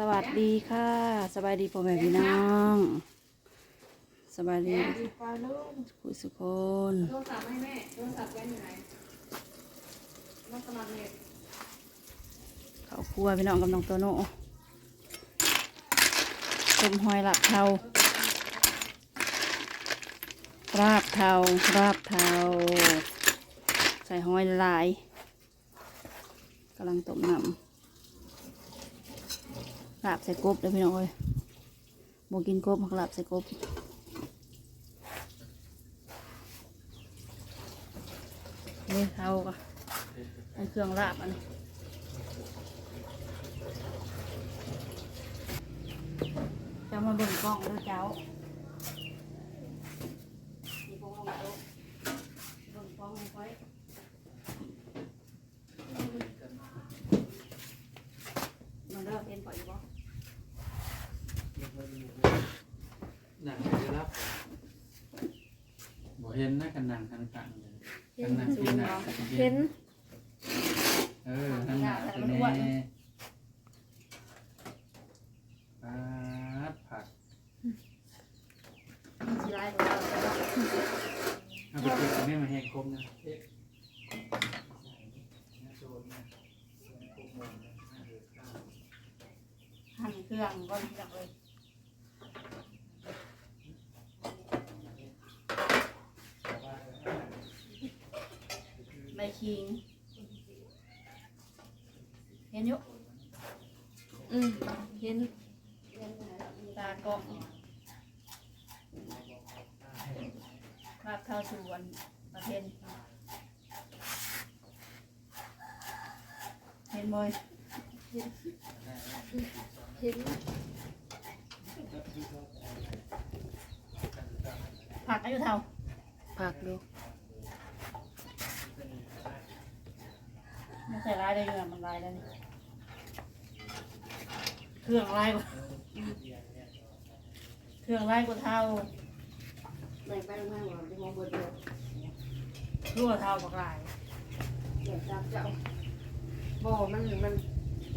สวัสดีค่ะสบายดีพ่อแม่พี่น้องสบายดีผู้สุคนโทรศัพท์ให้แม่โทรศัพท์แม่อยู่ไหนต้องสมัครเน็ตเขาวครัวพี่น้องกับน้องโตโน่ต้มหอยหลับเทาราบเทาราบเทาใส่หอยลายกำลังต้มน้ำ ลาบใส่กบเลยพี่น้องเอ้ยโมกินกบหักลาบใส่กบนี่เทาก็อันเครื่องลาบอันนี้จะมาเบิ่งกล้องด้วยเจ้ามีกล้องลงโต๊ะเบิ่งกล้องลงไว้มันเริ่มเห็นปล่อยบ่ หนังจะรับ บ่เห็นนะกันหนังกันกันเลยกันหนังกินหนังเห็นเออทั้งหนังตัวนี้ปาดผักสีลายของเราเอาไปกินไม่มาแหงคมนะเอ๊ะหั่นเครื่องก่อนจับเลย ใบขิง เห็นอยู่อืมเห็นตากล้องภาพเท่าส่วนประเทศเห็นบ่อยเห็นผักอายุเท่า ผักดู ไม่ใส่ลายได้เงินมันลายได้นี่เครื่องลายกว่าเครื่องลายกว่าเท่าแบ่งไปลงมาว่าจะมองเบอร์เดียวรั่วเท่าบักลายเดี๋ยวจับเจ้าบ่มันมัน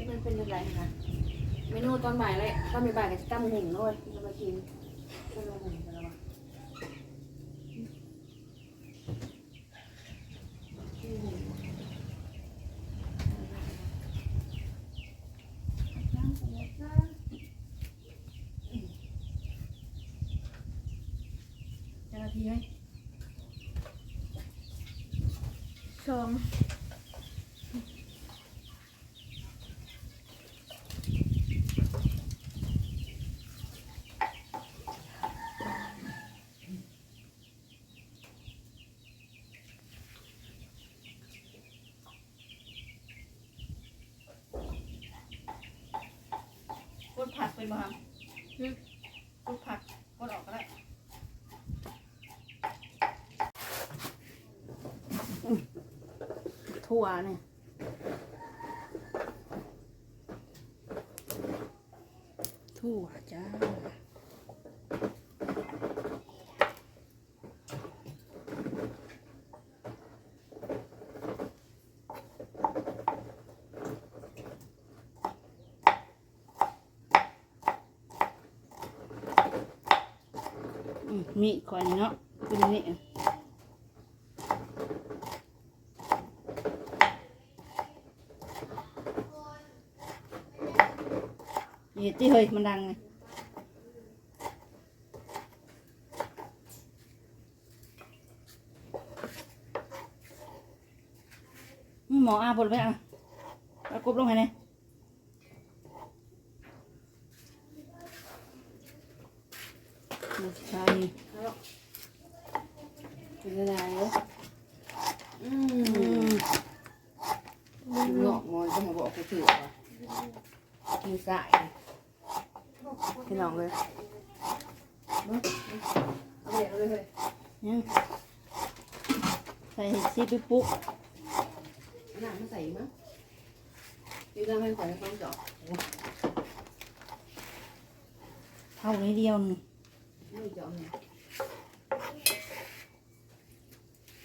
มันเป็นยังไงคะเมนูตอนบ่ายเลยตอนบ่ายๆก็จะตั้มหุ่นด้วยจะมากินจะมาหุ่นกันแล้ววะอืม เจ้าหน้า ที่ไหมชมกดผักเป็นบ้างกดผักกดออกก็ได้อืม ถั่วเนี่ยถั่วจ้าอืมมีขอนเนาะเป็น นี่นี่ที่เฮ้ยมันดังไงอืมหมออาบดไปอะเอากบลงไพี่น้องเลยเอาไปเอาเลยเฮ้ยเนี่ยใส่ซีปิปุ๊กหน้าไม่ใส่มั้งพี่ก็ไม่ขอให้ต้องเจาะเท่านี้เดียวนึงไม่เจาะเนี่ย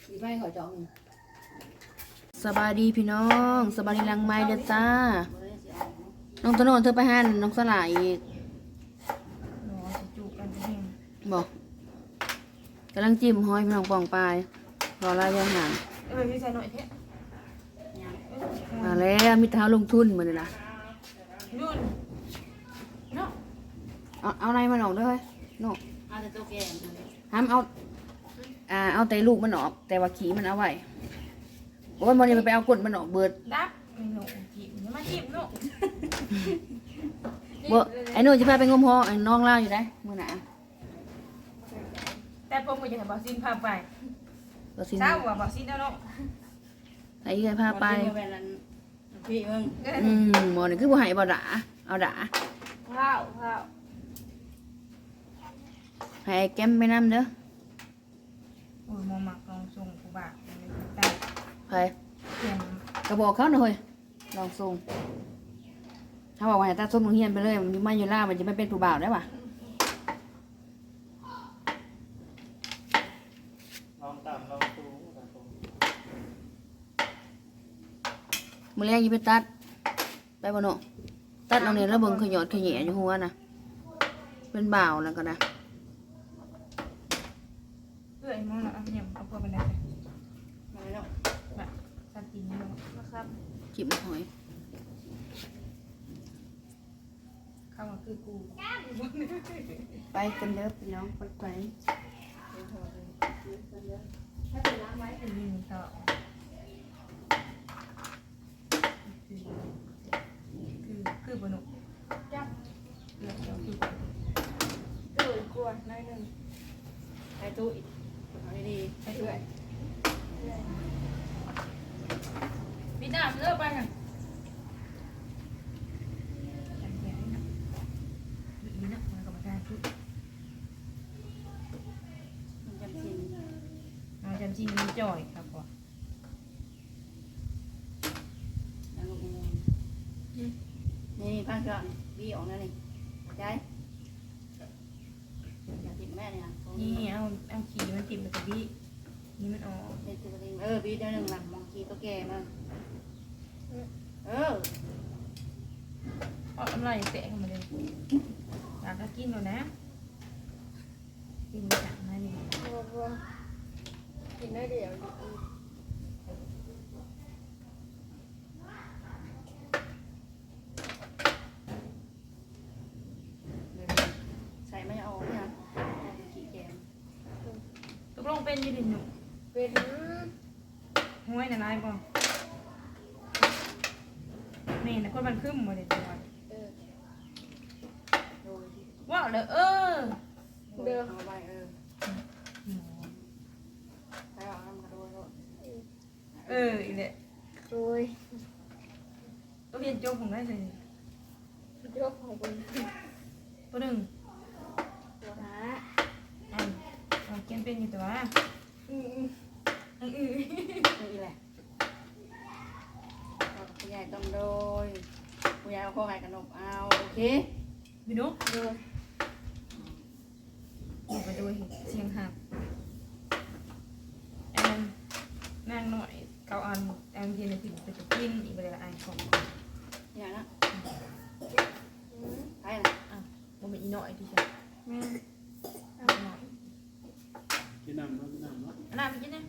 พี่ไม่ขอเจาะเนี่ยสบายดีพี่น้อง สบายดีหลังไม้เด้อจ้า น้องตะโนนเธอไปห้านน้องสลายอีก หนอจะจูบกันจะแห้ง บอกกำลังจิ้มห้อยพี่น้องปองปลายรอระยะห่างเออพี่ใส่หน่อยเถอะมาแล้วมีเท้าลงทุนเหมือนเลยนะนู่นเนาะเอาเอาอะไรมันออกด้วยโน่เอาแต่ตัวแก่ห้ามเอาอ่าเอาแต่ลูกมันออก แต่ว่าขี้มันเอาไว้โอ้ยมันนี่มันไปเอากดมันออกเบิดดับไอ้หนูจีบอย่ามาจีบหนูเบ่ไอ้หนูจะพาไปงมหอไอ้น้องเล่าอยู่ได้มื่อหนา แต่ผมก็จะให้บอกซินพาไปก็สิเช้าว่าบอกซินแล้วเนาะไอ้เอ้ยพาไป พี่มึงอืมหมอนี่คือบ่ให้บ่ด่าเอาด่าข้าวข้าวให้ไอ้แก้มไปนํเด้อโอ้ยมอมักลองส่งกูบาแต่ไปเขียนก็บอกเขาหน่อยลองส่งถ้าบอกว่าให้ตาส้มโรงเรียนไปเลยมันมาอยู่ล่ามันจะไม่เป็นผู้บ่าวได้ป่ะ ลองต่ำลองสูงครับผม มื้อแรกอยิไปตัด ไปบ่เนาะตัดเอาเนี่ยแล้วเบิ่งขยอดขยแหยอยู่หัวน่ะเป็นบ่าวแล้วก็นะเอ้ยมองแล้วเอาเนี่ยเอาพวกไปได้แบบสันตินี่เนาะนะครับจิบหอยเข้ามาคือกูไปกันเด้อพี่น้องไปไปถ้าเป็นร้านไว้เป็นยิงต่อ คือคือบนุจับเดี๋ยวเดี๋ยวคือเกิดกลัวน้อยหนึ่งไอ้ตู้อีกเอาดีไปด้วยพี่น้ำเลิกไปกันนี่นะมันก็มาได้ทุกๆมันจำชินเราจำจริงมีจ่อยครับพ่อ แล้วลูกงูนี่ พังก่อนบี้ออกนั่นนี่ใจอยากติดแม่เนี่ยนี่เอาเอาขี่มันติดมันจะบี้นี่มันออกเด็ดตัวเองเออบี้ได้หนึ่งหลังมองกีตัวแก่มาเออเอาน้ำลายแตะเข้ามาเลยอยากจะกินแล้วนะกินจังนะนี่รวมกินได้เดียว ใส่ไม่เอาเนี่ยขี้แกง ตกลง เป็นอยืนหนุ่มเป็นห้วยน่ะนายบ่แม่น่ะคนมันขึ้นมาเลยตัวเออโดยว้าวเลยเออเดิมเอาไปเออไปเอาน้ำกระโดดโดดเอออีเนี่ยโดยตัวเรียนโจ๊กผมได้เลยยกของคุณตัวหนึ่ง ตัวนะ อัน เอาเขียนเป็นอยู่ตัวอืมอืมอืออือนี่แหละผู้ใหญ่ต้องโดยผู้ใหญ่เอาข้อไก่ขนมเอาโอเคไปดูโดยออกไปดูเสียงหักแอนนั่งหน่อยเกาอันแอนเทียนถึงไปจะกินอีกไปเลยละอันของอย่างนั้นไปนะมันเป็นอีหน่อยที่ฉันแม่หน่อยกิ นน้ำเนาะกินน้ำเนาะนนั้นไปกินนะ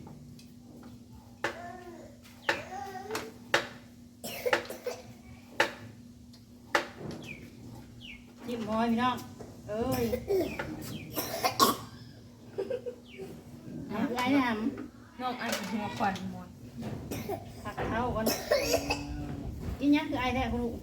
ยิ้มพอยพี่น้อง เอ้ยทำไรเนี่ยทน้องอันหัวควันหมอนำผักเข้ากันกินยังคือไอแท้คุณลูก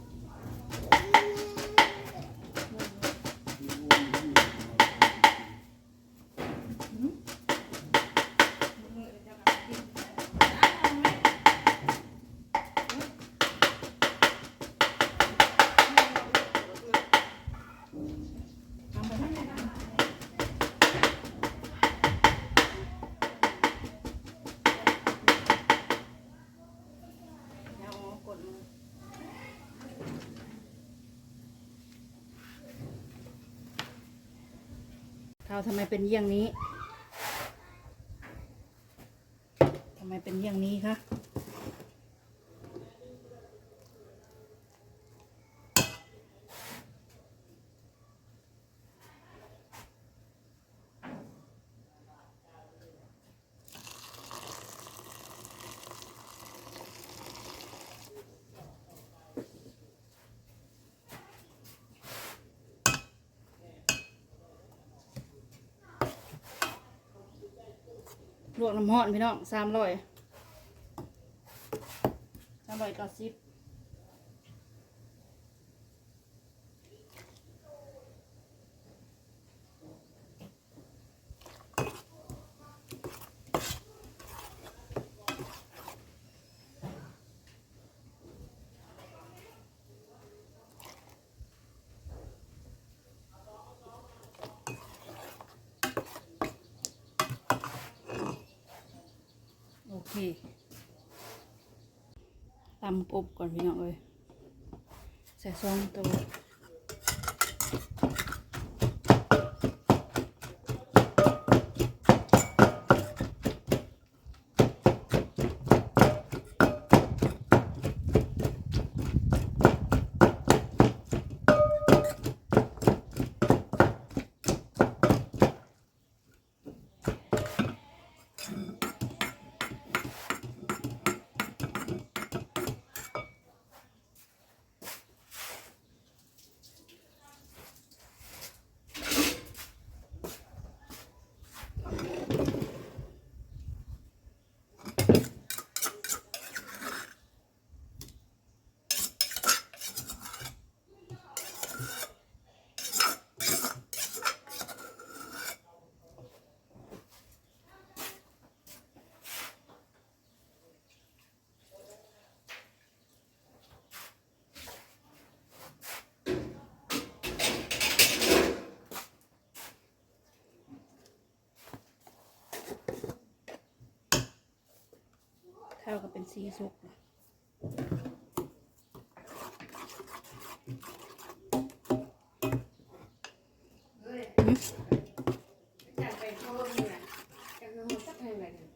ทำไมเป็นเยี่ยงนี้ทำไมเป็นเยี่ยงนี้คะ วกน้ำห้อนพี่น้องสามร้อยสามร้อยเก้าสิบ เคตำกบก่อนพี่น้องเอ้ยใส่ซองตัว สีสุกแล้วจากไปเข้าร่มเนี่ยจากน้ำสักแห่งไหนเนี่ย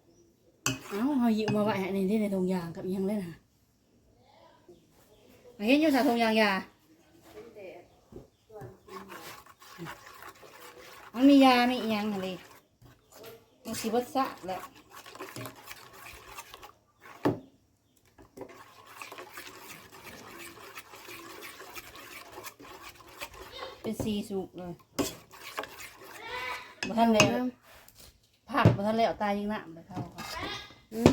เอ้าเขาหยิบมาไว้ให้ในที่ในถุงยางกับอิหยังเลยนะมาเห็นอยู่สาถุงยางยาเป็นแต่ส่วนกินเนี่ยมันมียามีอิหยังอะไรมันสีบัสสะแหละ เป็นสีสุกเลยบ่ทันแล้วผักบ่ทันแล้วตายยิงหน้าไปเข้าค่ะอืม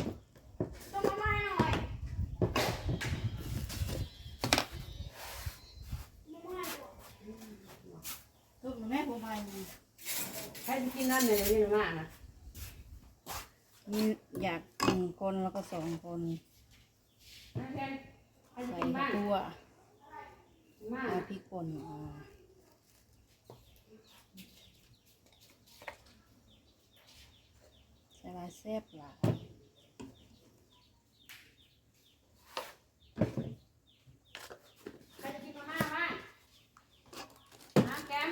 ทุกแม่ผู้ชายใครจะกินนั่นเลยนี่มากนะมีอยากหนึ่งคนแล้วก็สองคนนั่นแทนใครจะใส่กินบ้างตัวมากเอาพริกป่นมา ใส่ลายแซ่บหลายใครจะกินมาม่าบ้างน้ำแกม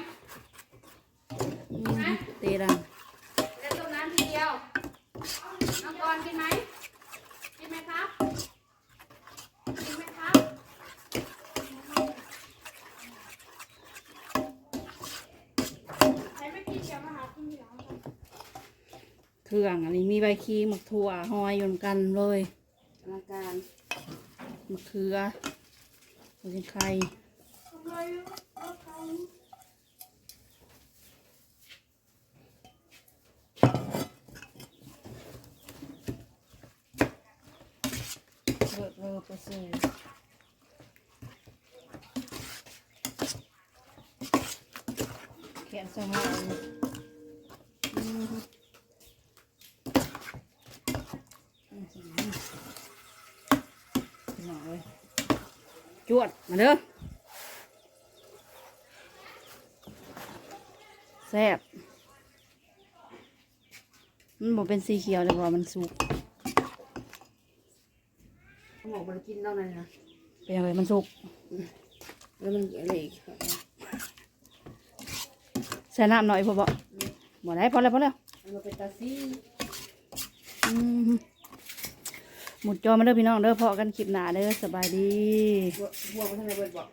อืมเตดัง แล้วต้มน้ำทีเดียวน้องกรณ์กินไหมกินไหมครับกินไหมครับใครไม่กินเดี๋ยวมาหากินทีหลัง เค รื่อง อันนี้มีใบขี้หมักถั่วหอยอยนกันเลยอลังการมะเขือหัวชิงไข่เลิศเลอประเสริฐแขนสมองอืมอื้อหือพี่น้องเลยจ วดมาเด้อแซ่บมันบอกเป็นสีเขียวเลยว่ามันสุกหมกมันกินเท่านั้นนะเป็นอะไรมันสุก แล้วมันอะไรอีกใส่น้ำหน่อยพอบอกบ่ได้พอแล้วพอแล้วมันเป็นตาซี่อืม หมุดจอมาเด้อพี่น้องเด้อพอกันคลิปหนาเด้อสบายดีบัวบัวมันทำอะไรเบิดบอก